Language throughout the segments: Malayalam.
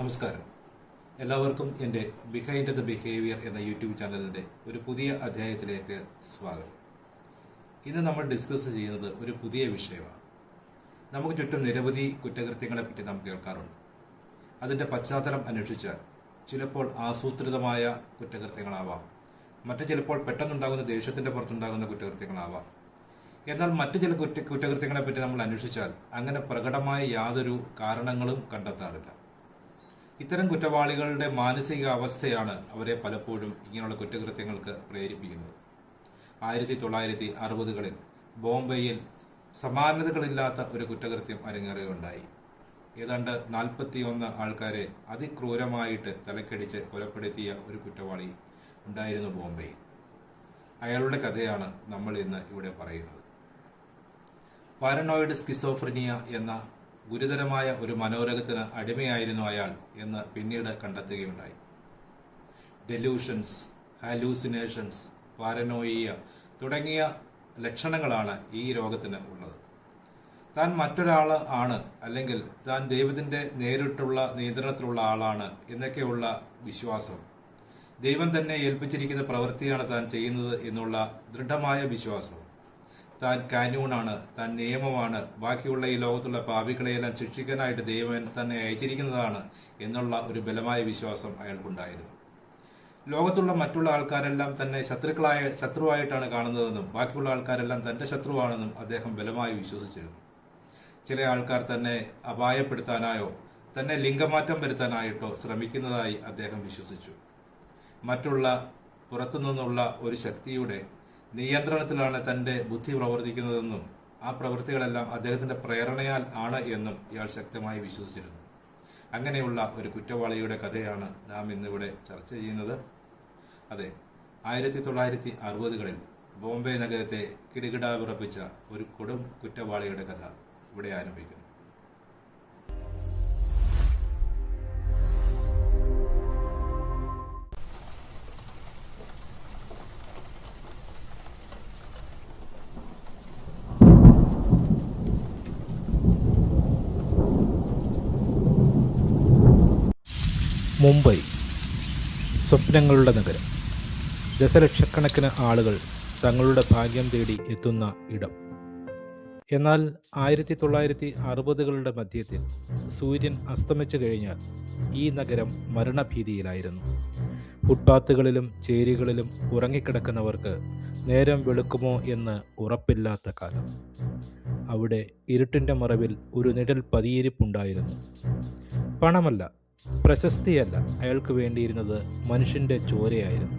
നമസ്കാരം. എല്ലാവർക്കും എന്റെ ബിഹൈൻഡ് ദ ബിഹേവിയർ എന്ന യൂട്യൂബ് ചാനലിന്റെ ഒരു പുതിയ അധ്യായത്തിലേക്ക് സ്വാഗതം. ഇന്ന് നമ്മൾ ഡിസ്കസ് ചെയ്യുന്നത് ഒരു പുതിയ വിഷയമാണ്. നമുക്ക് ചുറ്റും നിരവധി കുറ്റകൃത്യങ്ങളെ പറ്റി നാം കേൾക്കാറുണ്ട്. അതിന്റെ പശ്ചാത്തലം അന്വേഷിച്ചാൽ ചിലപ്പോൾ ആസൂത്രിതമായ കുറ്റകൃത്യങ്ങളാവാം. മറ്റു ചിലപ്പോൾ പെട്ടെന്നുണ്ടാകുന്ന ദേഷ്യത്തിന്റെ പുറത്തുണ്ടാകുന്ന കുറ്റകൃത്യങ്ങളാവാം. എന്നാൽ മറ്റു ചില കുറ്റ കുറ്റകൃത്യങ്ങളെ പറ്റി നമ്മൾ അന്വേഷിച്ചാൽ അങ്ങനെ പ്രകടമായ യാതൊരു കാരണങ്ങളും കണ്ടെത്താറില്ല. ഇത്തരം കുറ്റവാളികളുടെ മാനസികാവസ്ഥയാണ് അവരെ പലപ്പോഴും ഇങ്ങനെയുള്ള കുറ്റകൃത്യങ്ങൾക്ക് പ്രേരിപ്പിക്കുന്നത്. ആയിരത്തി തൊള്ളായിരത്തി അറുപതുകളിൽ ബോംബെയിൽ സമാനതകളില്ലാത്ത ഒരു കുറ്റകൃത്യം അരങ്ങേറുകയുണ്ടായി. ഏതാണ്ട് നാൽപ്പത്തിയൊന്ന് ആൾക്കാരെ അതിക്രൂരമായിട്ട് തലക്കടിച്ച് കൊലപ്പെടുത്തിയ ഒരു കുറ്റവാളി ഉണ്ടായിരുന്നു ബോംബെയിൽ. അയാളുടെ കഥയാണ് നമ്മൾ ഇന്ന് ഇവിടെ പറയുന്നത്. പാരനോയിഡ് സ്കിസോഫ്രിനിയ എന്ന ഗുരുതരമായ ഒരു മനോരോഗത്തിന് അടിമയായിരുന്നു അയാൾ എന്ന് പിന്നീട് കണ്ടെത്തുകയുണ്ടായി. ഡെലൂഷൻസ് ഹാലൂസിനേഷൻസ് പാരനോയിയ തുടങ്ങിയ ലക്ഷണങ്ങളാണ് ഈ രോഗത്തിന് ഉള്ളത്. താൻ മറ്റൊരാൾ ആണ് അല്ലെങ്കിൽ താൻ ദൈവത്തിന്റെ നേരിട്ടുള്ള നിയന്ത്രണത്തിലുള്ള ആളാണ് എന്നൊക്കെയുള്ള വിശ്വാസം. ദൈവം തന്നെ ഏൽപ്പിച്ചിരിക്കുന്ന പ്രവൃത്തിയാണ് താൻ ചെയ്യുന്നത് എന്നുള്ള ദൃഢമായ വിശ്വാസം. താൻ കാനൂണാണ് താൻ നിയമമാണ് ബാക്കിയുള്ള ഈ ലോകത്തുള്ള പാപികളെയെല്ലാം ശിക്ഷിക്കാനായിട്ട് ദൈവം തന്നെ അയച്ചിരിക്കുന്നതാണ് എന്നുള്ള ഒരു ബലമായ വിശ്വാസം അയാൾക്കുണ്ടായിരുന്നു. ലോകത്തുള്ള മറ്റുള്ള ആൾക്കാരെല്ലാം തന്നെ ശത്രുക്കളായ ശത്രുവായിട്ടാണ് കാണുന്നതെന്നും ബാക്കിയുള്ള ആൾക്കാരെല്ലാം തന്റെ ശത്രുവാണെന്നും അദ്ദേഹം ബലമായി വിശ്വസിച്ചിരുന്നു. ചില ആൾക്കാർ തന്നെ അപായപ്പെടുത്താനായോ തന്നെ ലിംഗമാറ്റം വരുത്താനായിട്ടോ ശ്രമിക്കുന്നതായി അദ്ദേഹം വിശ്വസിച്ചു. മറ്റുള്ള പുറത്തുനിന്നുള്ള ഒരു ശക്തിയുടെ നിയന്ത്രണത്തിലാണ് തന്റെ ബുദ്ധി പ്രവർത്തിക്കുന്നതെന്നും ആ പ്രവൃത്തികളെല്ലാം അദ്ദേഹത്തിന്റെ പ്രേരണയാൽ ആണ് എന്നും ഇയാൾ ശക്തമായി വിശ്വസിച്ചിരുന്നു. അങ്ങനെയുള്ള ഒരു കുറ്റവാളിയുടെ കഥയാണ് നാം ഇന്നിവിടെ ചർച്ച ചെയ്യുന്നത്. അതെ ആയിരത്തി തൊള്ളായിരത്തി അറുപതുകളിൽ ബോംബെ നഗരത്തെ കിടുകിടാ വിറപ്പിച്ച ഒരു കൊടും കുറ്റവാളിയുടെ കഥ ഇവിടെ ആരംഭിക്കുന്നു. മുംബൈ സ്വപ്നങ്ങളുടെ നഗരം. ദശലക്ഷക്കണക്കിന് ആളുകൾ തങ്ങളുടെ ഭാഗ്യം തേടി എത്തുന്ന ഇടം. എന്നാൽ ആയിരത്തി തൊള്ളായിരത്തി അറുപതുകളുടെ മധ്യത്തിൽ സൂര്യൻ അസ്തമിച്ചു കഴിഞ്ഞാൽ ഈ നഗരം മരണഭീതിയിലായിരുന്നു. ഫുട്പാത്തുകളിലും ചേരികളിലും ഉറങ്ങിക്കിടക്കുന്നവർക്ക് നേരം വെളുക്കുമോ എന്ന് ഉറപ്പില്ലാത്ത കാലം. അവിടെ ഇരുട്ടിന്റെ മറവിൽ ഒരു നിഴൽ പതിയിരിപ്പുണ്ടായിരുന്നു. പണമല്ല പ്രശസ്തിയല്ല അയാൾക്ക് വേണ്ടിയിരുന്നത് മനുഷ്യന്റെ ചോരയായിരുന്നു.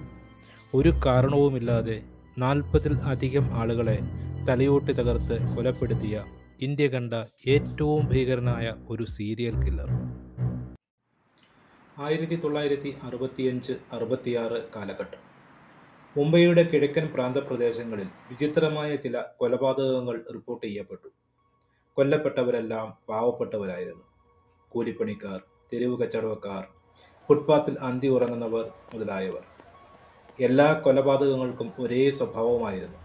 ഒരു കാരണവുമില്ലാതെ നാൽപ്പതിൽ അധികം ആളുകളെ തലയോട്ടി തകർത്ത് കൊലപ്പെടുത്തിയ ഇന്ത്യ കണ്ട ഏറ്റവും ഭീകരനായ ഒരു സീരിയൽ കില്ലർ. ആയിരത്തി തൊള്ളായിരത്തി അറുപത്തിയഞ്ച് അറുപത്തിയാറ് കാലഘട്ടം. മുംബൈയുടെ കിഴക്കൻ പ്രാന്തപ്രദേശങ്ങളിൽ വിചിത്രമായ ചില കൊലപാതകങ്ങൾ റിപ്പോർട്ട് ചെയ്യപ്പെട്ടു. കൊല്ലപ്പെട്ടവരെല്ലാം പാവപ്പെട്ടവരായിരുന്നു. കൂലിപ്പണിക്കാർ തെരുവ് കച്ചവടക്കാർ ഫുട്പാത്തിൽ അന്തി ഉറങ്ങുന്നവർ മുതലായവർ. എല്ലാ കൊലപാതകങ്ങൾക്കും ഒരേ സ്വഭാവമായിരുന്നു.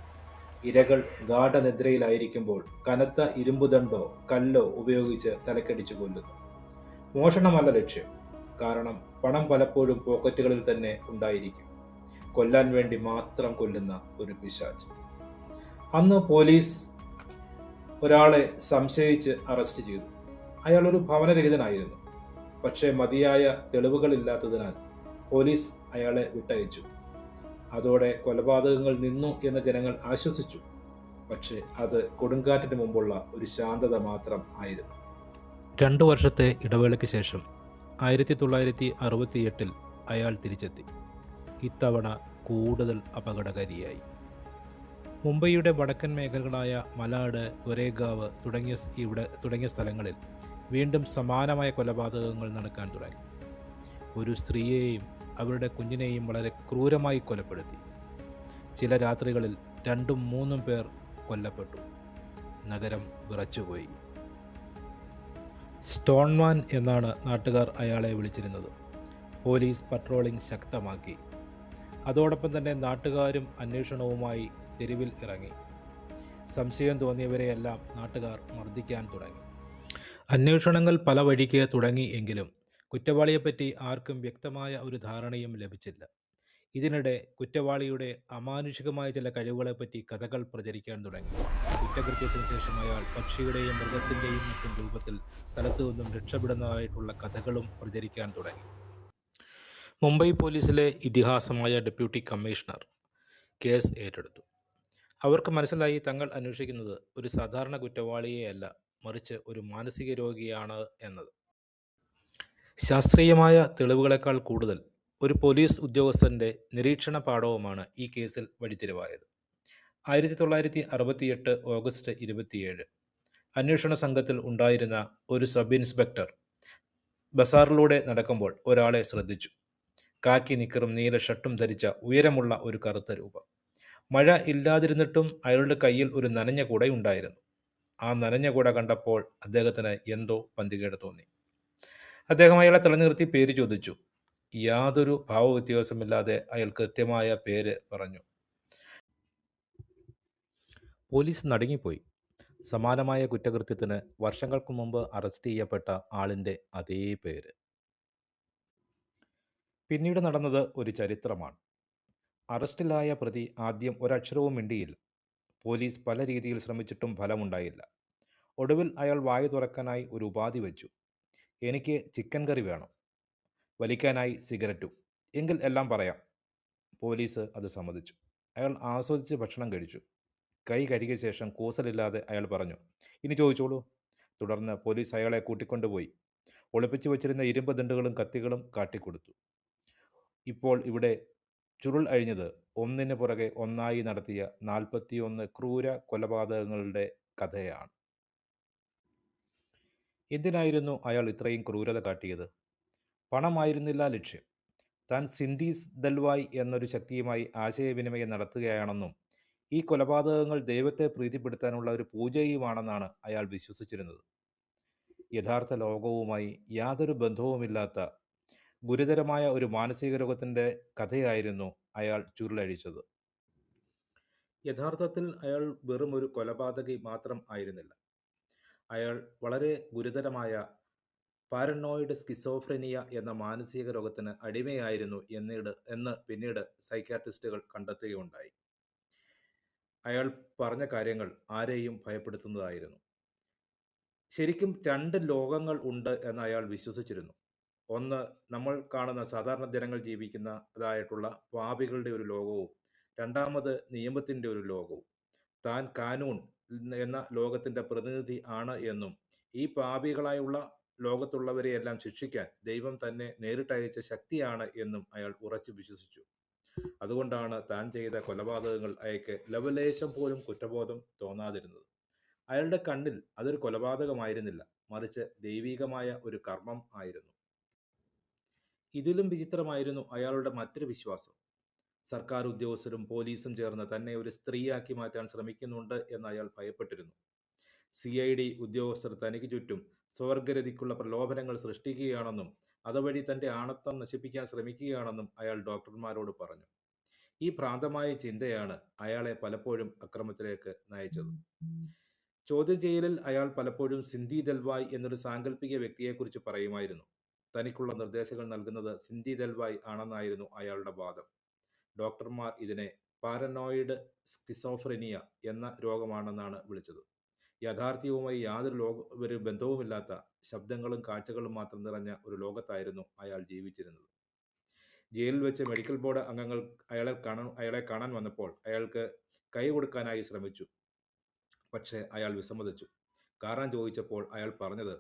ഇരകൾ ഗാഠനിദ്രയിലായിരിക്കുമ്പോൾ കനത്ത ഇരുമ്പുദണ്ടോ കല്ലോ ഉപയോഗിച്ച് തലക്കടിച്ചു കൊല്ലുന്നു. മോഷണമല്ല ലക്ഷ്യം. കാരണം പണം പലപ്പോഴും പോക്കറ്റുകളിൽ തന്നെ ഉണ്ടായിരിക്കും. കൊല്ലാൻ വേണ്ടി മാത്രം കൊല്ലുന്ന ഒരു പിശാച്ച് അന്ന് പോലീസ് ഒരാളെ സംശയിച്ച് അറസ്റ്റ് ചെയ്തു. അയാൾ ഒരു ഭവനരഹിതനായിരുന്നു. പക്ഷേ മതിയായ തെളിവുകളില്ലാത്തതിനാൽ പോലീസ് അയാളെ വിട്ടയച്ചു. അതോടെ കൊലപാതകങ്ങൾ നിന്നു എന്ന് ജനങ്ങൾ ആശ്വസിച്ചു. പക്ഷേ അത് കൊടുങ്കാറ്റിന് മുമ്പുള്ള ഒരു ശാന്തത മാത്രം ആയിരുന്നു. രണ്ടു വർഷത്തെ ഇടവേളയ്ക്ക് ശേഷം ആയിരത്തി തൊള്ളായിരത്തി അറുപത്തിയെട്ടിൽ അയാൾ തിരിച്ചെത്തി. ഇത്തവണ കൂടുതൽ അപകടകാരിയായി. മുംബൈയുടെ വടക്കൻ മേഖലകളായ മലാട് ഒരേഗാവ് തുടങ്ങിയ ഇവിടെ തുടങ്ങിയ സ്ഥലങ്ങളിൽ വീണ്ടും സമാനമായ കൊലപാതകങ്ങൾ നടക്കാൻ തുടങ്ങി. ഒരു സ്ത്രീയെയും അവരുടെ കുഞ്ഞിനെയും വളരെ ക്രൂരമായി കൊലപ്പെടുത്തി. ചില രാത്രികളിൽ രണ്ടും മൂന്നും പേർ കൊല്ലപ്പെട്ടു. നഗരം വിറച്ചുപോയി. സ്റ്റോൺമാൻ എന്നാണ് നാട്ടുകാർ അയാളെ വിളിച്ചിരുന്നത്. പോലീസ് പട്രോളിംഗ് ശക്തമാക്കി. അതോടൊപ്പം തന്നെ നാട്ടുകാരും അന്വേഷണവുമായി തെരുവിൽ ഇറങ്ങി. സംശയം തോന്നിയവരെയെല്ലാം നാട്ടുകാർ മർദ്ദിക്കാൻ തുടങ്ങി. അന്വേഷണങ്ങൾ പല വഴിക്ക് തുടങ്ങി എങ്കിലും കുറ്റവാളിയെപ്പറ്റി ആർക്കും വ്യക്തമായ ഒരു ധാരണയും ലഭിച്ചില്ല. ഇതിനിടെ കുറ്റവാളിയുടെ അമാനുഷികമായ ചില കഴിവുകളെപ്പറ്റി കഥകൾ പ്രചരിക്കാൻ തുടങ്ങി. കുറ്റകൃത്യത്തിന് ശേഷം അയാൾ പക്ഷിയുടെയും മൃഗത്തിന്റെയും മറ്റും രൂപത്തിൽ സ്ഥലത്തു നിന്നും രക്ഷപ്പെടുന്നതായിട്ടുള്ള കഥകളും പ്രചരിക്കാൻ തുടങ്ങി. മുംബൈ പോലീസിലെ ഇതിഹാസമായ ഡെപ്യൂട്ടി കമ്മീഷണർ കേസ് ഏറ്റെടുത്തു. അവർക്ക് മനസ്സിലായി തങ്ങൾ അന്വേഷിക്കുന്നത് ഒരു സാധാരണ കുറ്റവാളിയെയല്ല മറിച്ച് ഒരു മാനസിക രോഗിയാണ് എന്നത്. ശാസ്ത്രീയമായ തെളിവുകളെക്കാൾ കൂടുതൽ ഒരു പോലീസ് ഉദ്യോഗസ്ഥന്റെ നിരീക്ഷണ പാഠവുമാണ് ഈ കേസിൽ വഴിത്തിരിവായത്. ആയിരത്തി തൊള്ളായിരത്തി അറുപത്തിയെട്ട് ഓഗസ്റ്റ് ഇരുപത്തിയേഴ് അന്വേഷണ സംഘത്തിൽ ഉണ്ടായിരുന്ന ഒരു സബ് ഇൻസ്പെക്ടർ ബസാറിലൂടെ നടക്കുമ്പോൾ ഒരാളെ ശ്രദ്ധിച്ചു. കാക്കി നിക്കറും നീല ഷർട്ടും ധരിച്ച ഉയരമുള്ള ഒരു കറുത്ത രൂപം. മഴ ഇല്ലാതിരുന്നിട്ടും അയാളുടെ കയ്യിൽ ഒരു നനഞ്ഞ കുടയുണ്ടായിരുന്നു. ആ നനഞ്ഞ കൂട കണ്ടപ്പോൾ അദ്ദേഹത്തിന് എന്തോ പന്തികേട് തോന്നി. അദ്ദേഹം അയാളെ തടഞ്ഞു നിർത്തി പേര് ചോദിച്ചു. യാതൊരു ഭാവവ്യത്യാസമില്ലാതെ അയാൾ കൃത്യമായ പേര് പറഞ്ഞു. പോലീസ് നടുങ്ങിപ്പോയി. സമാനമായ കുറ്റകൃത്യത്തിന് വർഷങ്ങൾക്ക് മുമ്പ് അറസ്റ്റ് ചെയ്യപ്പെട്ട ആളിന്റെ അതേ പേര്. പിന്നീട് നടന്നത് ഒരു ചരിത്രമാണ്. അറസ്റ്റിലായ പ്രതി ആദ്യം ഒരക്ഷരവും മിണ്ടിയില്ല. പോലീസ് പല രീതിയിൽ ശ്രമിച്ചിട്ടും ഫലമുണ്ടായില്ല. ഒടുവിൽ അയാൾ വായു തുറക്കാനായി ഒരു ഉപാധി വെച്ചു. എനിക്ക് ചിക്കൻ കറി വേണം. വലിക്കാനായി സിഗരറ്റും. എങ്കിൽ എല്ലാം പറയാം. പോലീസ് അത് സമ്മതിച്ചു. അയാൾ ആസ്വദിച്ച് ഭക്ഷണം കഴിച്ചു. കൈ കഴുകിയ ശേഷം കൂസലില്ലാതെ അയാൾ പറഞ്ഞു ഇനി ചോദിച്ചോളൂ. തുടർന്ന് പോലീസ് അയാളെ കൂട്ടിക്കൊണ്ടുപോയി. ഒളിപ്പിച്ചു വച്ചിരുന്ന ഇരുമ്പ് ദണ്ടുകളും കത്തികളും കാട്ടിക്കൊടുത്തു. ഇപ്പോൾ ഇവിടെ ചുരുൾ അഴിഞ്ഞത് ഒന്നിന് പുറകെ ഒന്നായി നടത്തിയ നാൽപ്പത്തിയൊന്ന് ക്രൂര കൊലപാതകങ്ങളുടെ കഥയാണ്. എന്തിനായിരുന്നു അയാൾ ഇത്രയും ക്രൂരത കാട്ടിയത്? പണമായിരുന്നില്ല ലക്ഷ്യം. താൻ സിന്ധീസ് ദൽവായ് എന്നൊരു ശക്തിയുമായി ആശയവിനിമയം നടത്തുകയാണെന്നും ഈ കൊലപാതകങ്ങൾ ദൈവത്തെ പ്രീതിപ്പെടുത്താനുള്ള ഒരു പൂജയുമാണെന്നാണ് അയാൾ വിശ്വസിച്ചിരുന്നത്. യഥാർത്ഥ ലോകവുമായി യാതൊരു ബന്ധവുമില്ലാത്ത ഗുരുതരമായ ഒരു മാനസിക രോഗത്തിന്റെ കഥയായിരുന്നു അയാൾ ചുരുളഴിച്ചത്. യഥാർത്ഥത്തിൽ അയാൾ വെറും ഒരു കൊലപാതകി മാത്രം ആയിരുന്നില്ല. അയാൾ വളരെ ഗുരുതരമായ പാരനോയിഡ് സ്കിസോഫ്രനിയ എന്ന മാനസിക രോഗത്തിന് അടിമയായിരുന്നു എന്നിട് എന്ന് പിന്നീട് സൈക്കാട്രിസ്റ്റുകൾ കണ്ടെത്തുകയുണ്ടായി. അയാൾ പറഞ്ഞ കാര്യങ്ങൾ ആരെയും ഭയപ്പെടുത്തുന്നതായിരുന്നു. ശരിക്കും രണ്ട് ലോകങ്ങൾ ഉണ്ട് എന്ന് അയാൾ വിശ്വസിച്ചിരുന്നു. ഒന്ന് നമ്മൾ കാണുന്ന സാധാരണ ജനങ്ങൾ ജീവിക്കുന്ന അതായിട്ടുള്ള പാപികളുടെ ഒരു ലോകവും രണ്ടാമത് നിയമത്തിന്റെ ഒരു ലോകവും. താൻ കാനൂൺ എന്ന ലോകത്തിന്റെ പ്രതിനിധി ആണ് എന്നും ഈ പാപികളായുള്ള ലോകത്തുള്ളവരെ എല്ലാം ശിക്ഷിക്കാൻ ദൈവം തന്നെ നേരിട്ടയച്ച ശക്തിയാണ് എന്നും അയാൾ ഉറച്ചു വിശ്വസിച്ചു. അതുകൊണ്ടാണ് താൻ ചെയ്ത കൊലപാതകങ്ങൾ അയാൾക്ക് ലവലേശം പോലും കുറ്റബോധം തോന്നാതിരുന്നത്. അയാളുടെ കണ്ണിൽ അതൊരു കൊലപാതകമായിരുന്നില്ല മറിച്ച് ദൈവികമായ ഒരു കർമ്മം ആയിരുന്നു. ഇതിലും വിചിത്രമായിരുന്നു അയാളുടെ മറ്റൊരു വിശ്വാസം. സർക്കാർ ഉദ്യോഗസ്ഥരും പോലീസും ചേർന്ന് തന്നെ ഒരു സ്ത്രീയാക്കി മാറ്റാൻ ശ്രമിക്കുന്നുണ്ട് എന്ന് അയാൾ ഭയപ്പെട്ടിരുന്നു. സി ഐ ഡി ഉദ്യോഗസ്ഥർ തനിക്ക് ചുറ്റും സ്വർഗരതിക്കുള്ള പ്രലോഭനങ്ങൾ സൃഷ്ടിക്കുകയാണെന്നും അതുവഴി തന്റെ ആണത്വം നശിപ്പിക്കാൻ ശ്രമിക്കുകയാണെന്നും അയാൾ ഡോക്ടർമാരോട് പറഞ്ഞു. ഈ ഭ്രാന്തമായ ചിന്തയാണ് അയാളെ പലപ്പോഴും അക്രമത്തിലേക്ക് നയിച്ചത്. ചോദ്യം ചെയ്യലിൽ അയാൾ പലപ്പോഴും സിന്ധി ദൽവായ് എന്നൊരു സാങ്കല്പിക വ്യക്തിയെക്കുറിച്ച് പറയുമായിരുന്നു. തനിക്കുള്ള നിർദ്ദേശങ്ങൾ നൽകുന്നത് സിന്ധി ദൽവായ് ആണെന്നായിരുന്നു അയാളുടെ വാദം. ഡോക്ടർമാർ ഇതിനെ പാരനോയിഡ് സ്കിസോഫ്രനിയ എന്ന രോഗമാണെന്നാണ് വിളിച്ചത്. യാഥാർത്ഥ്യവുമായി യാതൊരു ലോക ഒരു ബന്ധവുമില്ലാത്ത ശബ്ദങ്ങളും കാഴ്ചകളും മാത്രം നിറഞ്ഞ ഒരു ലോകത്തായിരുന്നു അയാൾ ജീവിച്ചിരുന്നത്. ജയിലിൽ വെച്ച് മെഡിക്കൽ ബോർഡ് അംഗങ്ങൾ അയാളെ കാണാൻ അയാളെ കാണാൻ വന്നപ്പോൾ അയാൾക്ക് കൈ കൊടുക്കാനായി ശ്രമിച്ചു. പക്ഷേ അയാൾ വിസമ്മതിച്ചു. കാരണം ചോദിച്ചപ്പോൾ അയാൾ പറഞ്ഞത്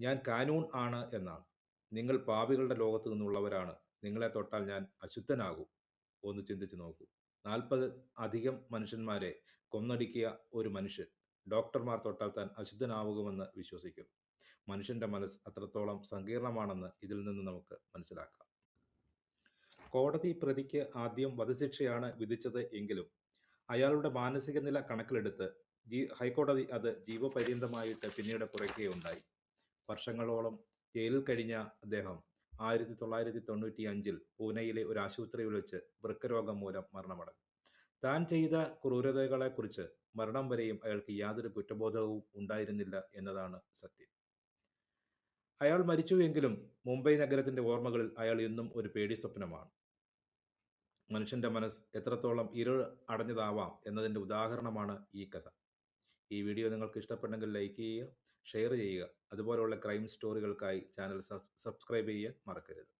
ഞാൻ കാനൂൺ ആണ് എന്നാണ്. നിങ്ങൾ പാപികളുടെ ലോകത്ത് നിന്നുള്ളവരാണ്. നിങ്ങളെ തൊട്ടാൽ ഞാൻ അശുദ്ധനാകും. ഒന്ന് ചിന്തിച്ചു നോക്കൂ. നാൽപ്പത് അധികം മനുഷ്യന്മാരെ കൊന്നടിക്കിയ ഒരു മനുഷ്യൻ ഡോക്ടർമാർ തൊട്ടാൽ താൻ അശുദ്ധനാവുകുമെന്ന് വിശ്വസിക്കുന്നു. മനുഷ്യന്റെ മനസ്സ് അത്രത്തോളം സങ്കീർണമാണെന്ന് ഇതിൽ നിന്ന് നമുക്ക് മനസ്സിലാക്കാം. കോടതി പ്രതിക്ക് ആദ്യം വധശിക്ഷയാണ് വിധിച്ചത് എങ്കിലും അയാളുടെ മാനസിക നില കണക്കിലെടുത്ത് ഹൈക്കോടതി അത് ജീവപര്യന്തമായിട്ട് പിന്നീട് കുറയ്ക്കുകയുണ്ടായി. വർഷങ്ങളോളം ജയിലിൽ കഴിഞ്ഞ അദ്ദേഹം ആയിരത്തി തൊള്ളായിരത്തി തൊണ്ണൂറ്റി അഞ്ചിൽ പൂനെയിലെ ഒരു ആശുപത്രിയിൽ വെച്ച് വൃക്കരോഗം മൂലം മരണമടഞ്ഞു. താൻ ചെയ്ത ക്രൂരതകളെക്കുറിച്ച് മരണം വരെയും അയാൾക്ക് യാതൊരു കുറ്റബോധവും ഉണ്ടായിരുന്നില്ല എന്നതാണ് സത്യം. അയാൾ മരിച്ചുവെങ്കിലും മുംബൈ നഗരത്തിന്റെ ഓർമ്മകളിൽ അയാൾ ഇന്നും ഒരു പേടി സ്വപ്നമാണ്. മനുഷ്യന്റെ മനസ്സ് എത്രത്തോളം ഇരുൾ അടഞ്ഞതാവാം എന്നതിന്റെ ഉദാഹരണമാണ് ഈ കഥ. ഈ വീഡിയോ നിങ്ങൾക്ക് ഇഷ്ടപ്പെട്ടെങ്കിൽ ലൈക്ക് ചെയ്യുക ഷെയർ ചെയ്യുക. അതുപോലെയുള്ള ക്രൈം സ്റ്റോറികൾക്കായി ചാനൽ സബ്സ്ക്രൈബ് ചെയ്യാൻ മറക്കരുത്.